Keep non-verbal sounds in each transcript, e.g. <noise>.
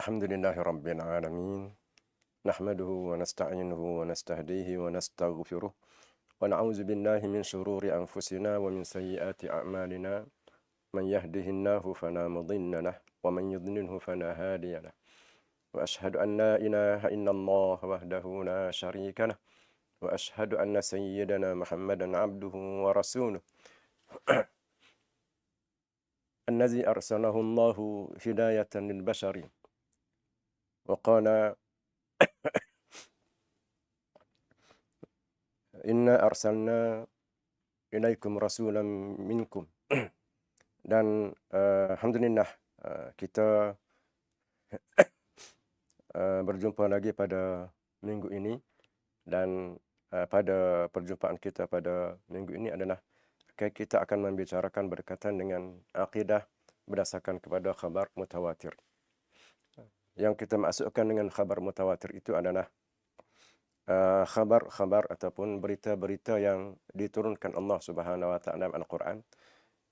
الحمد لله رب العالمين نحمده ونستعينه ونستهديه ونستغفره ونعوذ بالله من شرور أنفسنا ومن سيئات أعمالنا. من يهده الله فلا مضل له ومن يضلله فلا هادي له. وأشهد أن لا إله إلا الله وحده لا شريك له. وأشهد أن سيدنا محمدا عبده ورسوله. الذي أرسله الله هداية للبشر. وقال إنا أرسلنا إليكم رسولا منكم dan uh, Alhamdulillah uh, kita uh, berjumpa lagi pada minggu ini dan uh, pada perjumpaan kita pada minggu ini adalah kita akan membicarakan berkaitan dengan akidah berdasarkan kepada khabar mutawatir. Yang kita masukkan dengan khabar mutawatir itu adalah khabar-khabar uh, ataupun berita-berita yang diturunkan Allah Subhanahu wa taala Al-Quran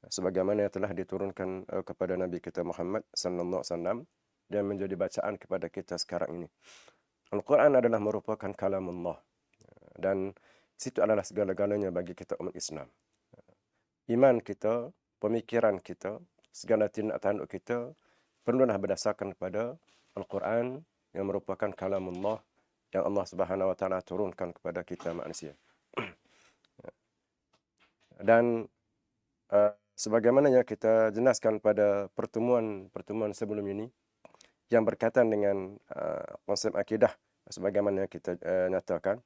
sebagaimana yang telah diturunkan uh, kepada Nabi kita Muhammad sallallahu alaihi wasallam dan menjadi bacaan kepada kita sekarang ini. Al-Quran adalah merupakan kalam Allah dan situ adalah segala-galanya bagi kita umat Islam. Iman kita, pemikiran kita, segala tindak tanduk kita perlulah berdasarkan kepada Al-Quran yang merupakan kalam Allah yang Allah Subhanahu wa taala turunkan kepada kita manusia. <clears throat> Dan uh, sebagaimana yang kita jelaskan pada pertemuan-pertemuan sebelum ini yang berkaitan dengan uh, konsep akidah sebagaimana kita uh, nyatakan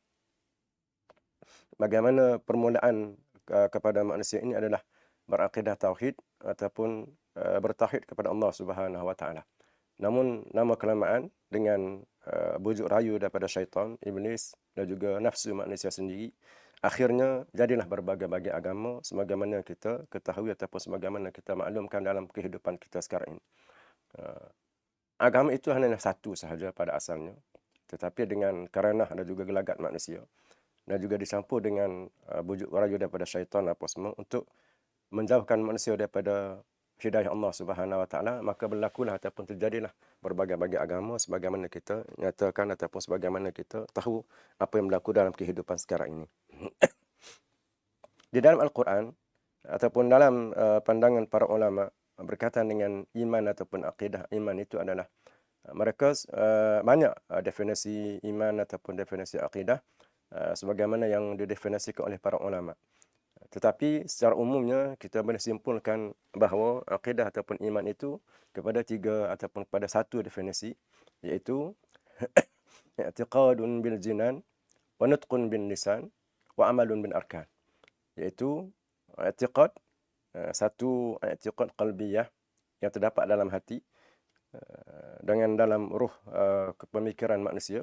bagaimana permulaan uh, kepada manusia ini adalah berakidah tauhid ataupun uh, bertauhid kepada Allah Subhanahu wa taala. Namun nama kelamaan dengan uh, bujuk rayu daripada syaitan, iblis dan juga nafsu manusia sendiri akhirnya jadilah berbagai-bagai agama sebagaimana kita ketahui ataupun sebagaimana kita maklumkan dalam kehidupan kita sekarang ini. Uh, agama itu hanya satu sahaja pada asalnya. Tetapi dengan kerana dan juga gelagat manusia dan juga dicampur dengan uh, bujuk rayu daripada syaitan apa semua untuk menjauhkan manusia daripada hidayah Allah Subhanahu Wa Taala maka berlakulah ataupun terjadilah berbagai-bagai agama sebagaimana kita nyatakan ataupun sebagaimana kita tahu apa yang berlaku dalam kehidupan sekarang ini. <coughs> Di dalam Al-Quran ataupun dalam uh, pandangan para ulama berkaitan dengan iman ataupun akidah iman itu adalah uh, mereka uh, banyak definisi iman ataupun definisi akidah sebagaimana yang didefinisikan oleh para ulama. Tetapi secara umumnya kita boleh simpulkan bahawa akidah ataupun iman itu kepada tiga ataupun kepada satu definisi iaitu <coughs> i'tiqadun bil jinan wa nutqun bin lisan wa amalun bin arkan. Iaitu i'tiqad eh, satu i'tiqad qalbiyah yang terdapat dalam hati eh, dengan dalam ruh eh, kepemikiran manusia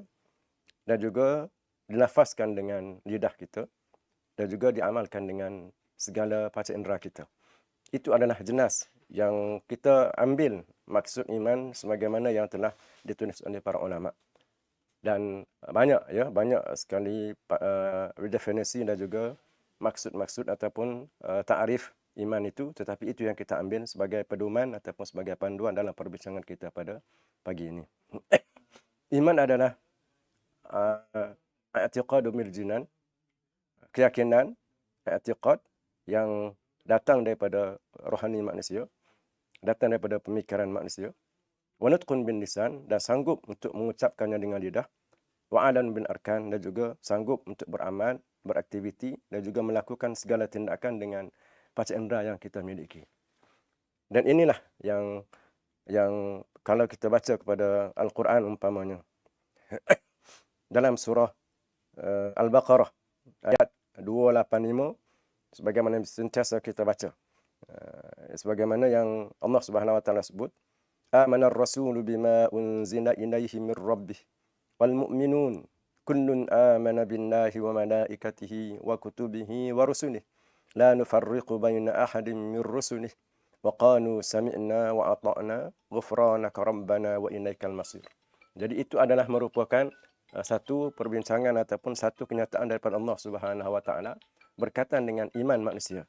dan juga dilafazkan dengan lidah kita dan juga diamalkan dengan segala panca indera kita. Itu adalah jenis yang kita ambil maksud iman sebagaimana yang telah ditulis oleh para ulama. Dan banyak ya banyak sekali uh, definisi dan juga maksud-maksud ataupun uh, taarif iman itu. Tetapi itu yang kita ambil sebagai pedoman ataupun sebagai panduan dalam perbincangan kita pada pagi ini. <coughs> Iman adalah uh, i'tiqadu bil jinan keyakinan i'tiqad yang datang daripada rohani manusia datang daripada pemikiran manusia. Wanutqun bin lisan dan sanggup untuk mengucapkannya dengan lidah. Wa'adan bin arkan dan juga sanggup untuk beramal beraktiviti dan juga melakukan segala tindakan dengan panca indera yang kita miliki. Dan inilah yang yang kalau kita baca kepada al-Quran umpamanya. <coughs> Dalam surah uh, al-baqarah ayat 285 sebagaimana sentiasa kita baca uh, sebagaimana yang Allah Subhanahu wa taala sebut آمن الرسول بما أنزل إليه من ربه والمؤمنون كل آمن بالله وملائكته وكتبه ورسله لا نفرق بين أحد من رسله وقالوا سمعنا وأطعنا غفرانك ربنا وإليك المصير jadi itu adalah merupakan uh, satu perbincangan ataupun satu kenyataan daripada Allah Subhanahu wa taala berkaitan dengan iman manusia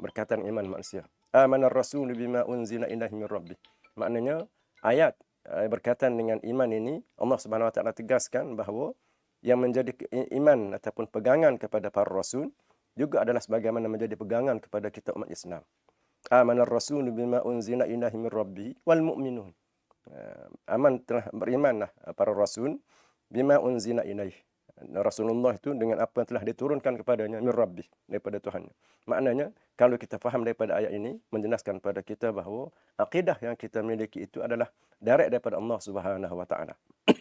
berkaitan iman manusia amanar rasul bima unzila ilaihi min rabbih Maknanya ayat uh, berkaitan dengan iman ini Allah Subhanahu Wa Taala tegaskan bahawa yang menjadi iman ataupun pegangan kepada para rasul juga adalah sebagaimana menjadi pegangan kepada kita umat Islam. Amanar rasul bima unzila ilaihi min rabbi wal mu'minun. Uh, aman telah berimanlah para rasul bima unzila ilaihi Rasulullah itu dengan apa yang telah diturunkan kepadanya min rabbi daripada Tuhan. Maknanya kalau kita faham daripada ayat ini menjelaskan kepada kita bahawa akidah yang kita miliki itu adalah direct daripada Allah Subhanahu wa taala. <coughs>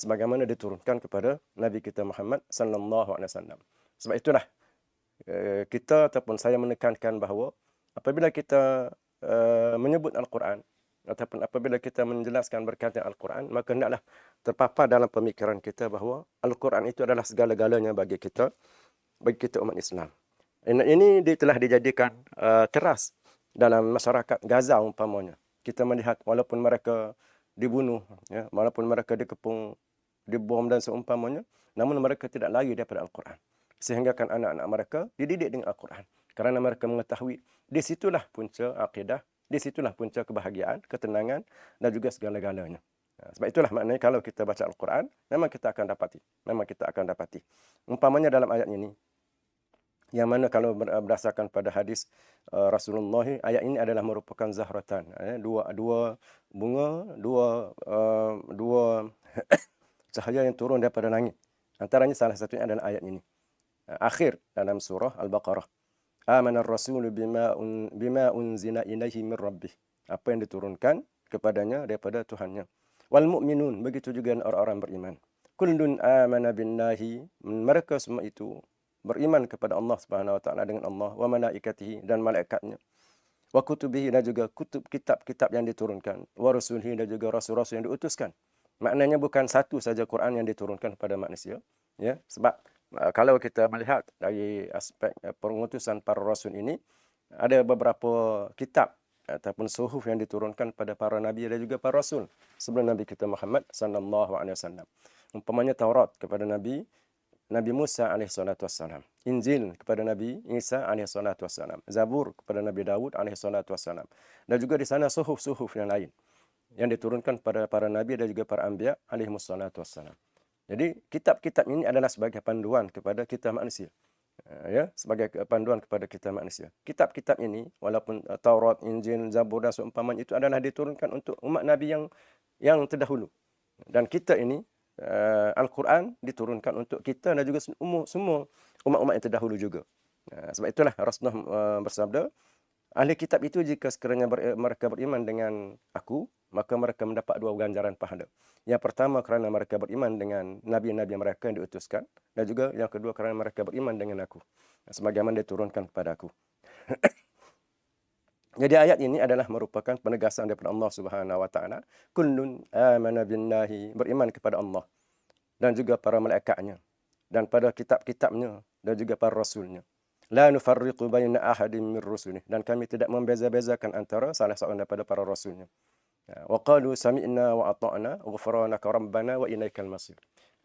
Sebagaimana diturunkan kepada Nabi kita Muhammad sallallahu alaihi wasallam. Sebab itulah eh, kita ataupun saya menekankan bahawa apabila kita eh, menyebut Al-Quran ataupun apabila kita menjelaskan berkaitan Al-Quran, maka hendaklah terpapar dalam pemikiran kita bahawa Al-Quran itu adalah segala-galanya bagi kita, bagi kita umat Islam. Ini telah dijadikan uh, keras dalam masyarakat Gaza umpamanya. Kita melihat walaupun mereka dibunuh, ya, walaupun mereka dikepung, dibom dan seumpamanya, namun mereka tidak lagi daripada Al-Quran. Sehingga kan anak-anak mereka dididik dengan Al-Quran. Kerana mereka mengetahui di situlah punca akidah di situlah punca kebahagiaan, ketenangan dan juga segala-galanya. Ha, sebab itulah maknanya kalau kita baca Al-Quran, memang kita akan dapati. Memang kita akan dapati. Umpamanya dalam ayat ini, yang mana kalau berdasarkan pada hadis uh, Rasulullah, ayat ini adalah merupakan zahratan. Eh, dua dua bunga, dua dua <coughs> cahaya yang turun daripada langit. Antaranya salah satunya adalah ayat ini. Akhir dalam surah Al-Baqarah amana ar-rasul bima un, bima unzila ilaihi min rabbih. Apa yang diturunkan kepadanya daripada Tuhannya. Wal mu'minun begitu juga orang-orang beriman. Kullun amana billahi mereka semua itu beriman kepada Allah Subhanahu wa taala dengan Allah wa malaikatihi dan malaikatnya. Wa kutubihi dan juga kutub kitab-kitab yang diturunkan. Wa rusulihi dan juga rasul-rasul yang diutuskan. Maknanya bukan satu saja Quran yang diturunkan kepada manusia, ya. Sebab kalau kita melihat dari aspek eh, pengutusan para rasul ini ada beberapa kitab ataupun suhuf yang diturunkan pada para nabi dan juga para rasul sebelum nabi kita Muhammad sallallahu alaihi wasallam. Umpamanya Taurat kepada nabi Nabi Musa alaihi salatu wasallam, Injil kepada Nabi Isa alaihi salatu wasallam, Zabur kepada Nabi Daud alaihi salatu wasallam. Dan juga di sana suhuf-suhuf yang lain yang diturunkan pada para nabi dan juga para anbiya alaihi salatu wasallam. Jadi kitab-kitab ini adalah sebagai panduan kepada kita manusia. Uh, ya, sebagai panduan kepada kita manusia. Kitab-kitab ini walaupun uh, Taurat, Injil, Zabur dan seumpamanya itu adalah diturunkan untuk umat Nabi yang yang terdahulu. Dan kita ini uh, Al-Quran diturunkan untuk kita dan juga semua umat-umat yang terdahulu juga. Sebab itulah Rasulullah bersabda, ahli kitab itu jika sekiranya mereka beriman dengan aku, maka mereka mendapat dua ganjaran pahala. Yang pertama kerana mereka beriman dengan nabi-nabi mereka yang diutuskan dan juga yang kedua kerana mereka beriman dengan aku. Sebagaimana diturunkan kepada aku. <coughs> Jadi ayat ini adalah merupakan penegasan daripada Allah Subhanahu wa taala, kullun amana billahi, beriman kepada Allah dan juga para malaikatnya dan pada kitab-kitabnya dan juga para rasulnya. La nufarriqu baina ahadin min rusulih dan kami tidak membeza-bezakan antara salah seorang daripada para rasulnya. Wa qalu sami'na wa ata'na ghufranaka rabbana wa ilaikal masir.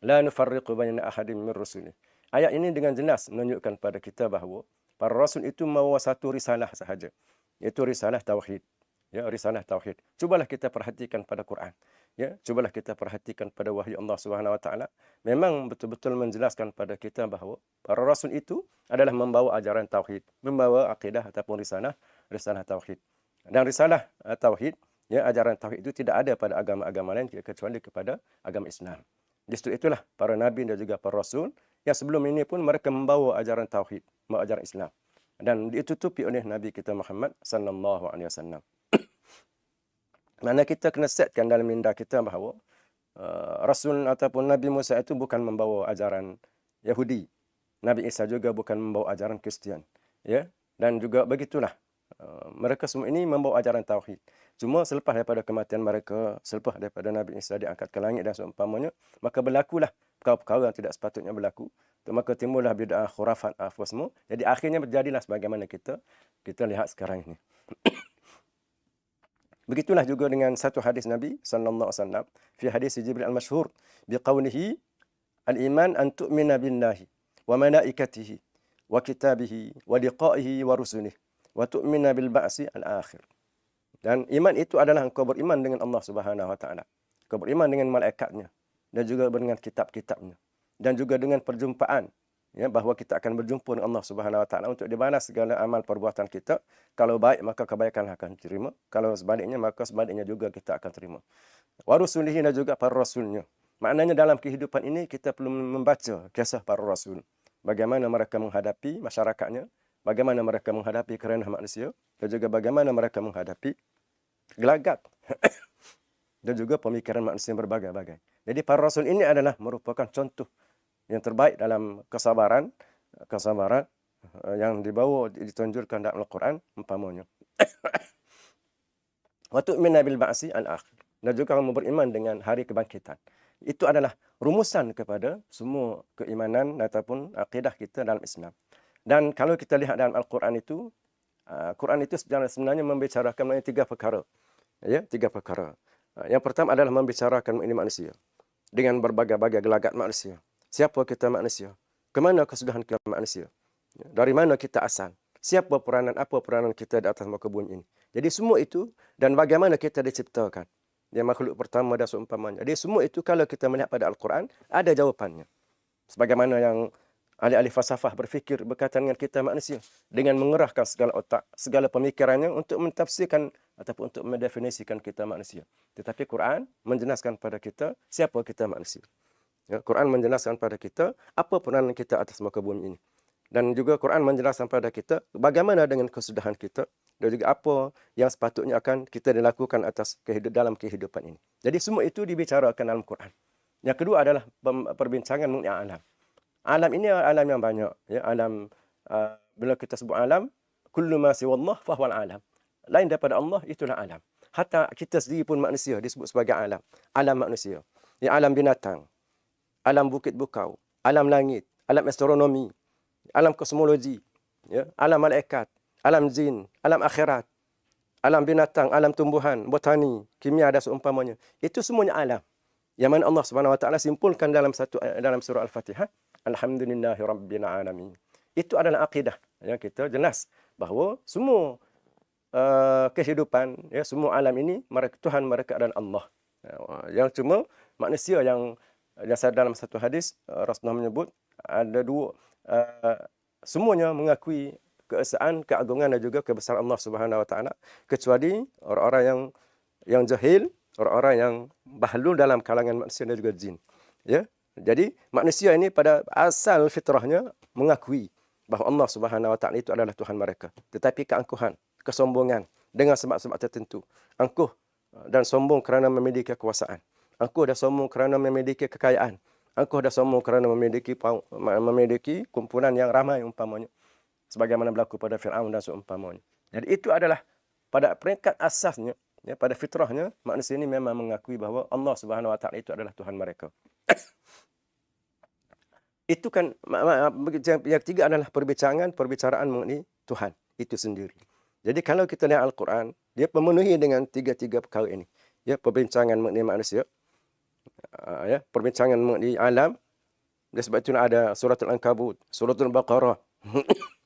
La nufarriqu baina ahadin min rusuli. Ayat ini dengan jelas menunjukkan pada kita bahawa para rasul itu membawa satu risalah sahaja, iaitu risalah tauhid. Ya, risalah tauhid. Cubalah kita perhatikan pada Quran. Ya, cubalah kita perhatikan pada wahyu Allah Subhanahu wa taala. Memang betul-betul menjelaskan pada kita bahawa para rasul itu adalah membawa ajaran tauhid, membawa akidah ataupun risalah risalah tauhid. Dan risalah uh, tauhid ya ajaran tauhid itu tidak ada pada agama-agama lain kecuali kepada agama Islam. Justru itulah para nabi dan juga para rasul yang sebelum ini pun mereka membawa ajaran tauhid, membawa ajaran Islam dan ditutupi oleh Nabi kita Muhammad sallallahu alaihi wasallam. <clears throat> Mana kita kena setkan dalam minda kita bahawa uh, Rasul ataupun Nabi Musa itu bukan membawa ajaran Yahudi. Nabi Isa juga bukan membawa ajaran Kristian. Ya? Dan juga begitulah. Uh, mereka semua ini membawa ajaran Tauhid. Cuma selepas daripada kematian mereka, selepas daripada Nabi Isa diangkat ke langit dan seumpamanya, maka berlakulah perkara-perkara yang tidak sepatutnya berlaku. Maka timbullah bid'ah khurafat apa semua. Jadi akhirnya berjadilah sebagaimana kita kita lihat sekarang ini. <coughs> Begitulah juga dengan satu hadis Nabi sallallahu alaihi wasallam fi hadis Jibril al-masyhur biqaulihi al-iman an tu'mina billahi wa malaikatihi wa kitabihi wa liqa'ihi wa rusulihi wa tu'mina bil ba'si al-akhir. Dan iman itu adalah engkau beriman dengan Allah Subhanahu Wa Taala. Kau beriman dengan malaikatnya dan juga dengan kitab-kitabnya dan juga dengan perjumpaan ya bahawa kita akan berjumpa dengan Allah Subhanahu Wa Taala untuk dibalas segala amal perbuatan kita. Kalau baik maka kebaikan akan diterima. Kalau sebaliknya maka sebaliknya juga kita akan terima. Wa rusulihi dan juga para rasulnya. Maknanya dalam kehidupan ini kita perlu membaca kisah para rasul. Bagaimana mereka menghadapi masyarakatnya, bagaimana mereka menghadapi kerana manusia dan juga bagaimana mereka menghadapi gelagat <coughs> dan juga pemikiran manusia yang berbagai-bagai. Jadi para rasul ini adalah merupakan contoh yang terbaik dalam kesabaran, kesabaran eh, yang dibawa ditunjukkan dalam Al-Quran umpamanya. <coughs> Waktu min nabil ba'si al-akhir. Dan juga kamu beriman dengan hari kebangkitan. Itu adalah rumusan kepada semua keimanan ataupun akidah kita dalam Islam. Dan kalau kita lihat dalam Al-Quran itu, Al-Quran eh, itu sebenarnya membicarakan mengenai tiga perkara. Ya, tiga perkara. Ha, yang pertama adalah membicarakan ini manusia dengan berbagai-bagai gelagat manusia. Siapa kita manusia? Kemana kesudahan kita manusia? Ya, dari mana kita asal? Siapa peranan, apa peranan kita di atas muka bumi ini? Jadi semua itu dan bagaimana kita diciptakan. Yang makhluk pertama dan seumpamanya. Jadi semua itu kalau kita melihat pada Al-Quran, ada jawapannya. Sebagaimana yang ahli-ahli falsafah berfikir berkaitan dengan kita manusia. Dengan mengerahkan segala otak, segala pemikirannya untuk mentafsirkan ataupun untuk mendefinisikan kita manusia. Tetapi Quran menjelaskan pada kita siapa kita manusia. Ya, Quran menjelaskan pada kita apa peranan kita atas muka bumi ini. Dan juga Quran menjelaskan pada kita bagaimana dengan kesudahan kita dan juga apa yang sepatutnya akan kita dilakukan atas kehidupan dalam kehidupan ini. Jadi semua itu dibicarakan dalam Quran. Yang kedua adalah perbincangan mengenai alam. Alam ini alam yang banyak. Ya, alam uh, bila kita sebut alam, kullu ma siwallah fahuwa alam lain daripada Allah itulah alam. Hatta kita sendiri pun manusia disebut sebagai alam. Alam manusia. Ya, alam binatang. Alam bukit bukau. Alam langit. Alam astronomi. Alam kosmologi. Ya, alam malaikat. Alam jin. Alam akhirat. Alam binatang. Alam tumbuhan. Botani. Kimia dan seumpamanya. Itu semuanya alam. Yang mana Allah Subhanahu Wa Taala simpulkan dalam satu dalam surah Al-Fatihah. Alhamdulillahirrabbilalamin. Itu adalah akidah yang kita jelas bahawa semua uh, kehidupan ya semua alam ini mereka Tuhan mereka adalah Allah. Ya, yang cuma manusia yang saya dalam satu hadis uh, Rasulullah menyebut ada dua uh, semuanya mengakui keesaan, keagungan dan juga kebesaran Allah Subhanahu wa taala kecuali orang-orang yang yang jahil, orang-orang yang bahlul dalam kalangan manusia dan juga jin. Ya. Jadi manusia ini pada asal fitrahnya mengakui bahawa Allah Subhanahu wa taala itu adalah Tuhan mereka. Tetapi keangkuhan, kesombongan dengan sebab-sebab tertentu. Angkuh uh, dan sombong kerana memiliki kekuasaan. Angkuh dan sombong kerana memiliki kekayaan. Angkuh dan sombong kerana memiliki memiliki kumpulan yang ramai umpamanya. Sebagaimana berlaku pada Fir'aun dan seumpamanya. Jadi itu adalah pada peringkat asasnya, ya, pada fitrahnya, manusia ini memang mengakui bahawa Allah Subhanahu Wa Taala itu adalah Tuhan mereka. <coughs> itu kan yang ketiga adalah perbincangan perbicaraan mengenai Tuhan itu sendiri. Jadi kalau kita lihat Al-Quran, dia pemenuhi dengan tiga-tiga perkara ini. Ya, perbincangan mengenai manusia. Uh, ya, perbincangan mengenai alam. Sebab itu ada suratul Ankabut, suratul Baqarah, <coughs>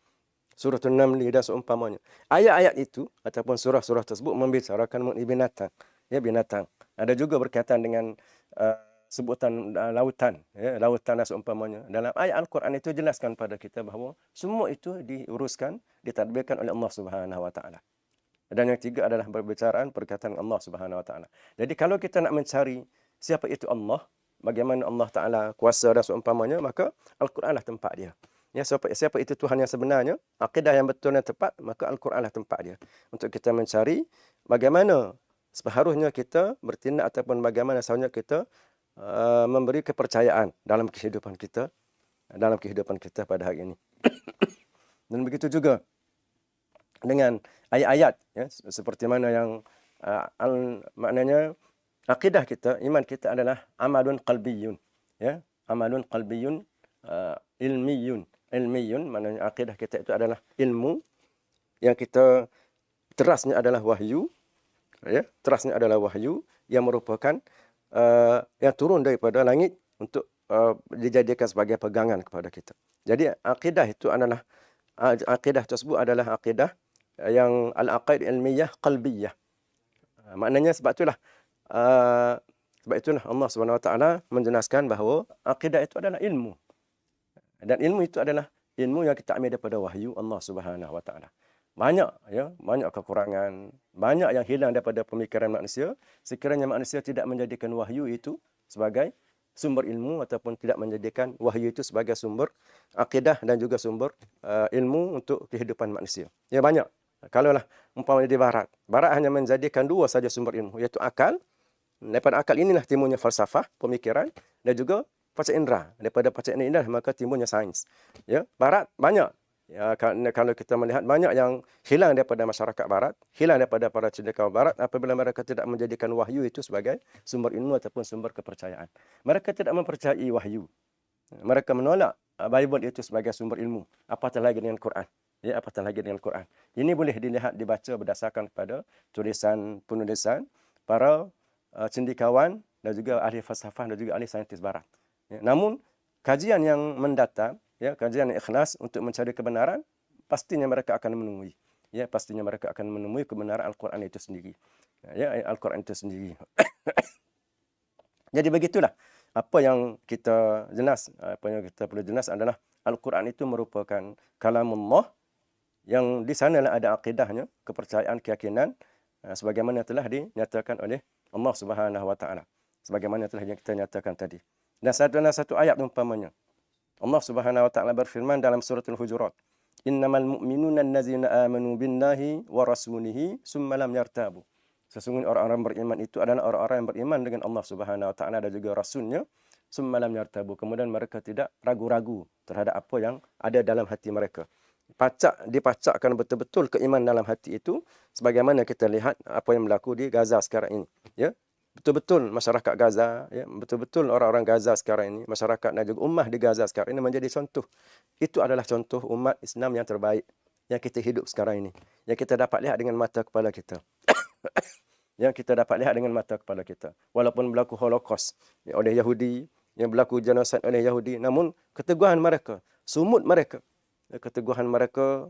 suratul Namli dan seumpamanya. Ayat-ayat itu ataupun surah-surah tersebut membicarakan mengenai binatang. Ya, binatang. Ada juga berkaitan dengan uh, sebutan uh, lautan, ya, lautan dan seumpamanya. Dalam ayat Al-Quran itu jelaskan pada kita bahawa semua itu diuruskan, ditadbirkan oleh Allah Subhanahu Wa Taala. Dan yang tiga adalah berbicaraan perkataan Allah Subhanahu Wa Taala. Jadi kalau kita nak mencari siapa itu Allah, bagaimana Allah Taala kuasa dan seumpamanya, maka Al-Quranlah tempat dia. Ya, siapa, siapa itu Tuhan yang sebenarnya, akidah yang betul dan tepat, maka Al-Quranlah tempat dia. Untuk kita mencari bagaimana separuhnya kita bertindak ataupun bagaimana seharusnya kita Uh, memberi kepercayaan dalam kehidupan kita dalam kehidupan kita pada hari ini. <coughs> Dan begitu juga dengan ayat-ayat ya seperti mana yang uh, al, maknanya akidah kita, iman kita adalah amalun qalbiyun ya, amalun qalbiyun uh, ilmiyun. Ilmiyun maknanya akidah kita itu adalah ilmu yang kita terasnya adalah wahyu ya, terasnya adalah wahyu yang merupakan uh, yang turun daripada langit untuk uh, dijadikan sebagai pegangan kepada kita. Jadi akidah itu adalah akidah tersebut adalah akidah yang al-aqaid ilmiyah qalbiyah. maknanya sebab itulah uh, sebab itulah Allah Subhanahu Wa Taala menjelaskan bahawa akidah itu adalah ilmu. Dan ilmu itu adalah ilmu yang kita ambil daripada wahyu Allah Subhanahu Wa Taala. Banyak ya, banyak kekurangan, banyak yang hilang daripada pemikiran manusia sekiranya manusia tidak menjadikan wahyu itu sebagai sumber ilmu ataupun tidak menjadikan wahyu itu sebagai sumber akidah dan juga sumber uh, ilmu untuk kehidupan manusia. Ya banyak. Kalaulah umpamanya di barat, barat hanya menjadikan dua saja sumber ilmu iaitu akal Daripada akal inilah timbulnya falsafah, pemikiran dan juga panca indera. Daripada panca indera maka timbulnya sains. Ya, barat banyak. Ya, kalau kita melihat banyak yang hilang daripada masyarakat barat, hilang daripada para cendekiawan barat apabila mereka tidak menjadikan wahyu itu sebagai sumber ilmu ataupun sumber kepercayaan. Mereka tidak mempercayai wahyu. Mereka menolak uh, Bible itu sebagai sumber ilmu. Apatah lagi dengan Quran. Ya, apatah lagi dengan Quran. Ini boleh dilihat dibaca berdasarkan kepada tulisan penulisan para uh, cendikawan dan juga ahli falsafah dan juga ahli saintis barat. Ya, namun kajian yang mendatang, ya, kajian yang ikhlas untuk mencari kebenaran, pastinya mereka akan menemui. Ya, pastinya mereka akan menemui kebenaran Al-Quran itu sendiri. Ya, Al-Quran itu sendiri. <coughs> Jadi begitulah apa yang kita jelas, apa yang kita perlu jelas adalah Al-Quran itu merupakan kalamullah yang di sana ada akidahnya, kepercayaan, keyakinan uh, sebagaimana telah dinyatakan oleh Allah Subhanahu wa taala sebagaimana telah kita nyatakan tadi. Dan satu dan satu ayat umpamanya. Allah Subhanahu wa taala berfirman dalam surah Al-Hujurat, "Innamal mu'minuna allazina amanu billahi wa rasulihi summa lam yartabu." Sesungguhnya orang-orang beriman itu adalah orang-orang yang beriman dengan Allah Subhanahu wa taala dan juga rasulnya summa lam yartabu. Kemudian mereka tidak ragu-ragu terhadap apa yang ada dalam hati mereka. Pacak dipacakkan betul-betul keiman dalam hati itu sebagaimana kita lihat apa yang berlaku di Gaza sekarang ini ya betul-betul masyarakat Gaza ya betul-betul orang-orang Gaza sekarang ini masyarakat dan juga ummah di Gaza sekarang ini menjadi contoh. Itu adalah contoh umat Islam yang terbaik yang kita hidup sekarang ini yang kita dapat lihat dengan mata kepala kita. <coughs> Yang kita dapat lihat dengan mata kepala kita. Walaupun berlaku holocaust ya, oleh Yahudi yang berlaku genosid oleh Yahudi namun keteguhan mereka sumut mereka ya, keteguhan mereka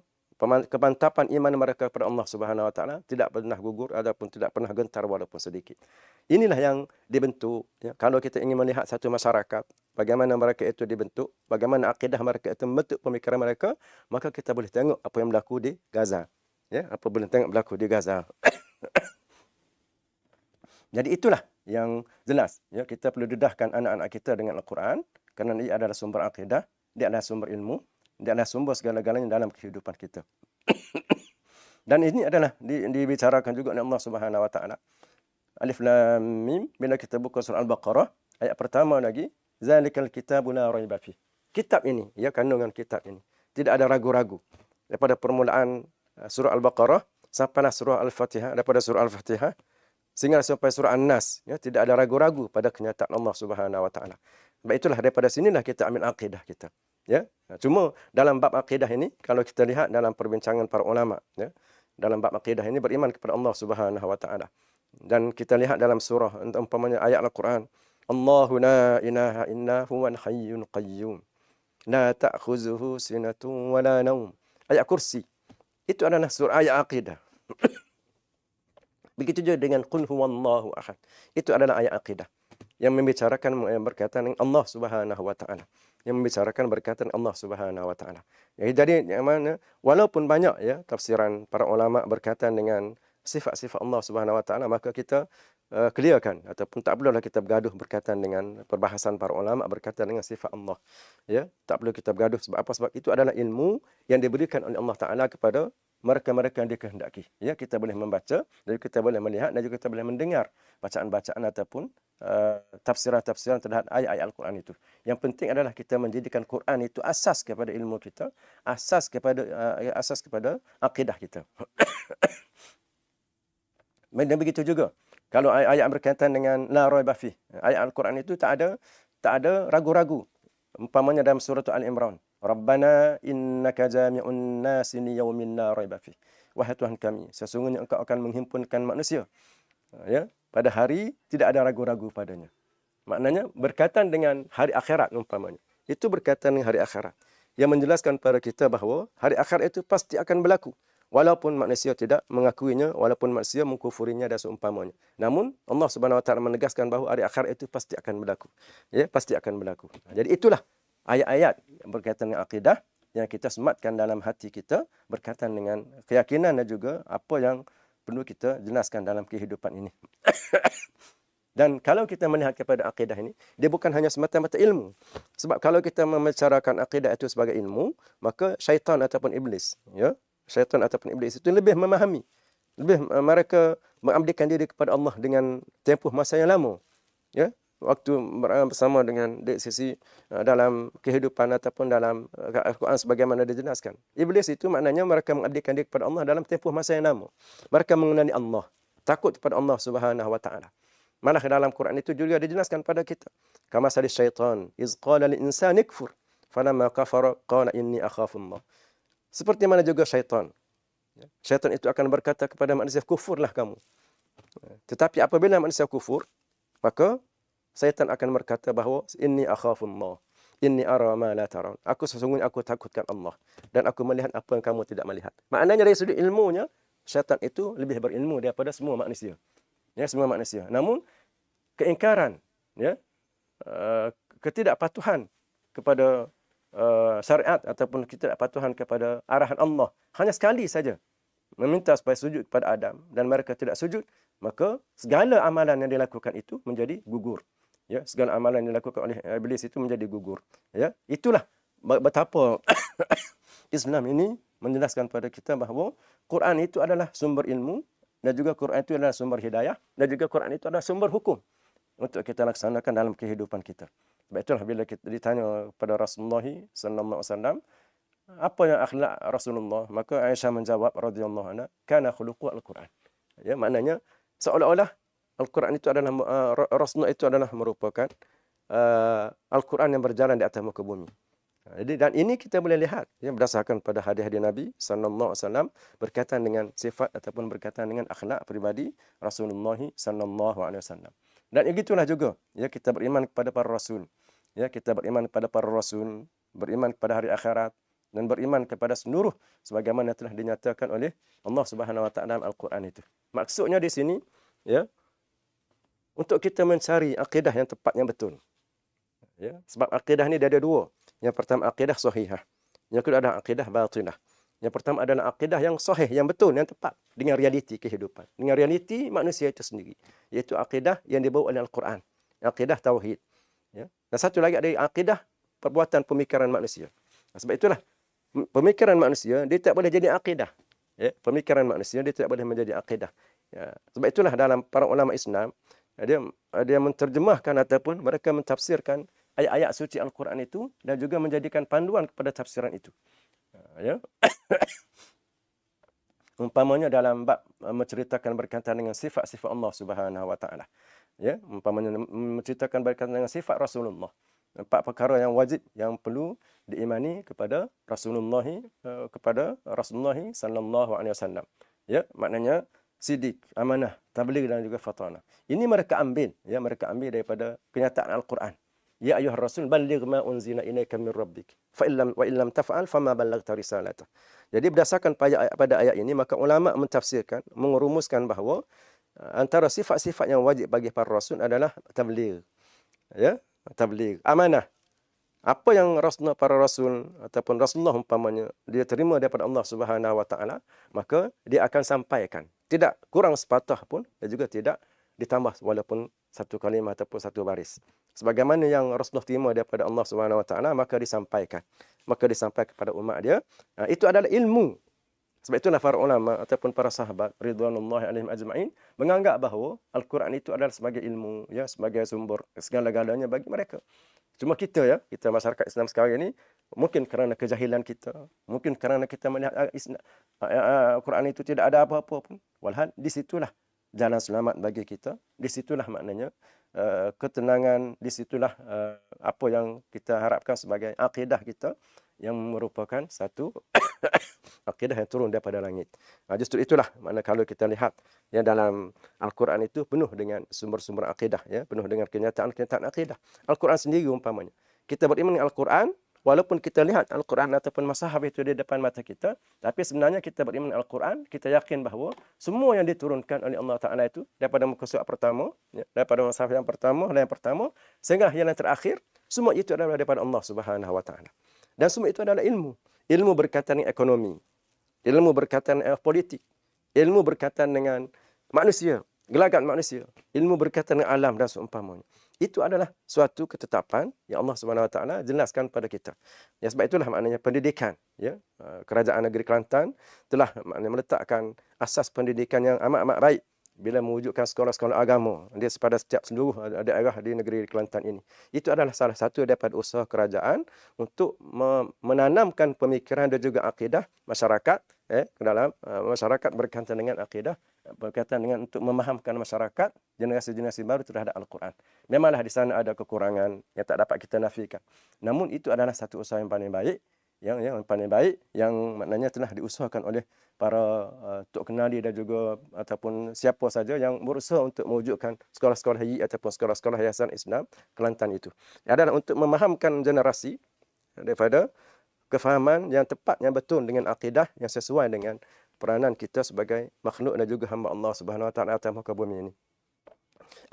kemantapan iman mereka kepada Allah Subhanahu Wa Taala tidak pernah gugur ataupun tidak pernah gentar walaupun sedikit. Inilah yang dibentuk. Ya. Kalau kita ingin melihat satu masyarakat, bagaimana mereka itu dibentuk, bagaimana akidah mereka itu membentuk pemikiran mereka, maka kita boleh tengok apa yang berlaku di Gaza. Ya, apa boleh tengok berlaku di Gaza. <coughs> Jadi itulah yang jelas. Ya, kita perlu dedahkan anak-anak kita dengan Al-Quran kerana ia adalah sumber akidah, dia adalah sumber ilmu. Dia adalah sumber segala-galanya dalam kehidupan kita. <coughs> Dan ini adalah di, dibicarakan juga oleh Allah Subhanahu Wa Taala. Alif Lam Mim bila kita buka surah Al-Baqarah ayat pertama lagi zalikal kitabu la raiba fi. Kitab ini ya kandungan kitab ini tidak ada ragu-ragu. Daripada permulaan uh, surah Al-Baqarah sampailah surah Al-Fatihah daripada surah Al-Fatihah sehingga sampai surah An-Nas ya tidak ada ragu-ragu pada kenyataan Allah Subhanahu Wa Taala. Sebab itulah daripada sinilah kita ambil akidah kita. Ya, cuma dalam bab akidah ini kalau kita lihat dalam perbincangan para ulama, ya, dalam bab akidah ini beriman kepada Allah Subhanahu Wa Taala. Dan kita lihat dalam surah umpamanya ayat Al-Quran, Allahu la ilaha illa huwal hayyul qayyum. La ta'khuzuhu sinatun wa la naum. Ayat kursi. Itu adalah surah ayat akidah. <coughs> Begitu juga dengan qul huwallahu ahad. Itu adalah ayat akidah yang membicarakan berkaitan dengan Allah Subhanahu wa taala yang membicarakan berkaitan Allah Subhanahu wa taala. Jadi yang mana walaupun banyak ya tafsiran para ulama berkaitan dengan sifat-sifat Allah Subhanahu wa taala maka kita uh, clearkan ataupun tak perlulah kita bergaduh berkaitan dengan perbahasan para ulama berkaitan dengan sifat Allah. Ya, tak perlu kita bergaduh sebab apa? Sebab itu adalah ilmu yang diberikan oleh Allah taala kepada mereka-mereka yang dikehendaki. Ya, kita boleh membaca dan kita boleh melihat dan juga kita boleh mendengar bacaan-bacaan ataupun Uh, tafsiran-tafsiran terhadap ayat-ayat Al-Quran itu. Yang penting adalah kita menjadikan Quran itu asas kepada ilmu kita, asas kepada uh, asas kepada akidah kita. <coughs> Dan begitu juga. Kalau ayat-ayat berkaitan dengan la raiba fi, ayat Al-Quran itu tak ada tak ada ragu-ragu. Umpamanya dalam surah Al-Imran, Rabbana innaka jami'un nasi li yaumin la raiba fi. Wahai Tuhan kami, sesungguhnya Engkau akan menghimpunkan manusia. Ya, pada hari tidak ada ragu-ragu padanya. Maknanya berkaitan dengan hari akhirat umpamanya. Itu berkaitan dengan hari akhirat. Yang menjelaskan kepada kita bahawa hari akhirat itu pasti akan berlaku. walaupun manusia tidak mengakuinya walaupun manusia mengkufurinya dan seumpamanya namun Allah Subhanahu wa taala menegaskan bahawa hari akhir itu pasti akan berlaku ya pasti akan berlaku jadi itulah ayat-ayat berkaitan dengan akidah yang kita sematkan dalam hati kita berkaitan dengan keyakinan dan juga apa yang perlu kita jelaskan dalam kehidupan ini <coughs> Dan kalau kita melihat kepada akidah ini, dia bukan hanya semata-mata ilmu. Sebab kalau kita membicarakan akidah itu sebagai ilmu, maka syaitan ataupun iblis, ya, syaitan ataupun iblis itu lebih memahami. Lebih uh, mereka mengabdikan diri kepada Allah dengan tempoh masa yang lama. Ya, waktu bersama dengan di sisi uh, dalam kehidupan ataupun dalam uh, Al-Quran sebagaimana dijelaskan. Iblis itu maknanya mereka mengabdikan diri kepada Allah dalam tempoh masa yang lama. Mereka mengenali Allah, takut kepada Allah Subhanahu wa taala. Malah dalam Quran itu juga dijelaskan pada kita. Kama sali syaitan iz qala lil insani kfur falamma kafara qala inni akhafu Allah. Seperti mana juga syaitan. Ya, syaitan itu akan berkata kepada manusia kufurlah kamu. Tetapi apabila manusia kufur, maka syaitan akan berkata bahawa inni akhafu Allah. Inni ara ma la taran. Aku sesungguhnya aku takutkan Allah dan aku melihat apa yang kamu tidak melihat. Maknanya dari sudut ilmunya, syaitan itu lebih berilmu daripada semua manusia ya semua manusia. Namun keingkaran ya uh, ketidakpatuhan kepada uh, syariat ataupun ketidakpatuhan kepada arahan Allah hanya sekali saja meminta supaya sujud kepada Adam dan mereka tidak sujud maka segala amalan yang dilakukan itu menjadi gugur ya segala amalan yang dilakukan oleh iblis itu menjadi gugur ya itulah betapa <coughs> Islam ini menjelaskan pada kita bahawa Quran itu adalah sumber ilmu dan juga Quran itu adalah sumber hidayah dan juga Quran itu adalah sumber hukum untuk kita laksanakan dalam kehidupan kita. Sebab itulah bila kita ditanya kepada Rasulullah sallallahu alaihi wasallam apa yang akhlak Rasulullah maka Aisyah menjawab radhiyallahu anha kana khuluqu al-Quran. Ya maknanya seolah-olah Al-Quran itu adalah uh, Rasulullah itu adalah merupakan uh, Al-Quran yang berjalan di atas muka bumi. Jadi dan ini kita boleh lihat ya berdasarkan pada hadis-hadis Nabi sallallahu alaihi wasallam berkaitan dengan sifat ataupun berkaitan dengan akhlak pribadi Rasulullah sallallahu alaihi wasallam. Dan begitulah juga ya kita beriman kepada para rasul. Ya kita beriman kepada para rasul, beriman kepada hari akhirat dan beriman kepada seluruh sebagaimana telah dinyatakan oleh Allah Subhanahu wa taala dalam Al-Quran itu. Maksudnya di sini ya untuk kita mencari akidah yang tepat yang betul. Ya, sebab akidah ni dia ada dua. Yang pertama akidah sahihah. Yang kedua adalah akidah batinah. Yang pertama adalah akidah yang sahih, yang betul, yang tepat dengan realiti kehidupan. Dengan realiti manusia itu sendiri. Iaitu akidah yang dibawa oleh Al-Quran. Akidah tauhid. Ya. Dan satu lagi ada akidah perbuatan pemikiran manusia. Sebab itulah pemikiran manusia dia tak boleh jadi akidah. Ya. Pemikiran manusia dia tidak boleh menjadi akidah. Ya. Sebab itulah dalam para ulama Islam dia dia menterjemahkan ataupun mereka mentafsirkan ayat-ayat suci Al-Quran itu dan juga menjadikan panduan kepada tafsiran itu. Ha, ya. <coughs> Umpamanya dalam bab uh, menceritakan berkaitan dengan sifat-sifat Allah Subhanahu wa taala. Ya, umpamanya menceritakan berkaitan dengan sifat Rasulullah. Empat perkara yang wajib yang perlu diimani kepada Rasulullah uh, kepada Rasulullah sallallahu alaihi wasallam. Ya, maknanya sidik, amanah, tabligh dan juga fatana. Ini mereka ambil, ya mereka ambil daripada kenyataan Al-Quran. Ya ayuhar rasul balligh ma unzila ilaika min rabbik. Fa illam wa illam taf'al fama ballaghta risalata. Jadi berdasarkan pada ayat, pada ayat ini maka ulama mentafsirkan mengerumuskan bahawa uh, antara sifat-sifat yang wajib bagi para rasul adalah tabligh. Ya, tabligh, amanah. Apa yang Rasulullah para rasul ataupun Rasulullah umpamanya dia terima daripada Allah Subhanahu wa taala, maka dia akan sampaikan. Tidak kurang sepatah pun dan juga tidak ditambah walaupun satu kalimah ataupun satu baris. Sebagaimana yang Rasulullah terima daripada Allah Subhanahu Wa Taala maka disampaikan. Maka disampaikan kepada umat dia ha, itu adalah ilmu. Sebab itulah para ulama ataupun para sahabat ridwanullahi alaihim ajma'in menganggap bahawa al-Quran itu adalah sebagai ilmu ya sebagai sumber segala-galanya bagi mereka. Cuma kita ya kita masyarakat Islam sekarang ini mungkin kerana kejahilan kita mungkin kerana kita melihat al-Quran itu tidak ada apa-apa pun walhal di situlah jalan selamat bagi kita di situlah maknanya Uh, ketenangan di situlah uh, apa yang kita harapkan sebagai akidah kita yang merupakan satu <coughs> akidah yang turun daripada langit. Justru itulah mana kalau kita lihat yang dalam Al-Quran itu penuh dengan sumber-sumber akidah ya, penuh dengan kenyataan-kenyataan akidah. Al-Quran sendiri umpamanya. Kita beriman dengan Al-Quran walaupun kita lihat Al-Quran ataupun masahab itu di depan mata kita, tapi sebenarnya kita beriman Al-Quran, kita yakin bahawa semua yang diturunkan oleh Allah Ta'ala itu daripada muka surat pertama, ya, daripada masahab yang pertama, yang pertama, sehingga yang terakhir, semua itu adalah daripada Allah Subhanahu Wa Ta'ala. Dan semua itu adalah ilmu. Ilmu berkaitan dengan ekonomi, ilmu berkaitan dengan politik, ilmu berkaitan dengan manusia, gelagat manusia, ilmu berkaitan dengan alam dan seumpamanya. Itu adalah suatu ketetapan yang Allah Subhanahu Wa Taala jelaskan pada kita. Ya sebab itulah maknanya pendidikan, ya. Uh, kerajaan negeri Kelantan telah maknanya meletakkan asas pendidikan yang amat-amat baik bila mewujudkan sekolah-sekolah agama dia pada setiap seluruh daerah di negeri Kelantan ini. Itu adalah salah satu daripada usaha kerajaan untuk menanamkan pemikiran dan juga akidah masyarakat eh ke dalam uh, masyarakat berkaitan dengan akidah berkaitan dengan untuk memahamkan masyarakat generasi-generasi baru terhadap Al-Quran. Memanglah di sana ada kekurangan yang tak dapat kita nafikan. Namun itu adalah satu usaha yang paling baik yang yang paling baik yang maknanya telah diusahakan oleh para uh, Tok Kenali dan juga ataupun siapa saja yang berusaha untuk mewujudkan sekolah-sekolah haji ataupun sekolah-sekolah hiasan Islam Kelantan itu. Adalah untuk memahamkan generasi daripada kefahaman yang tepat yang betul dengan akidah yang sesuai dengan peranan kita sebagai makhluk dan juga hamba Allah Subhanahu wa taala atas muka bumi ini.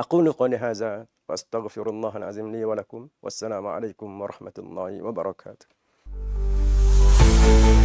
Aqulu qawli hadza wa astaghfirullahal azim li wa lakum. Wassalamu alaikum warahmatullahi wabarakatuh. Thank you.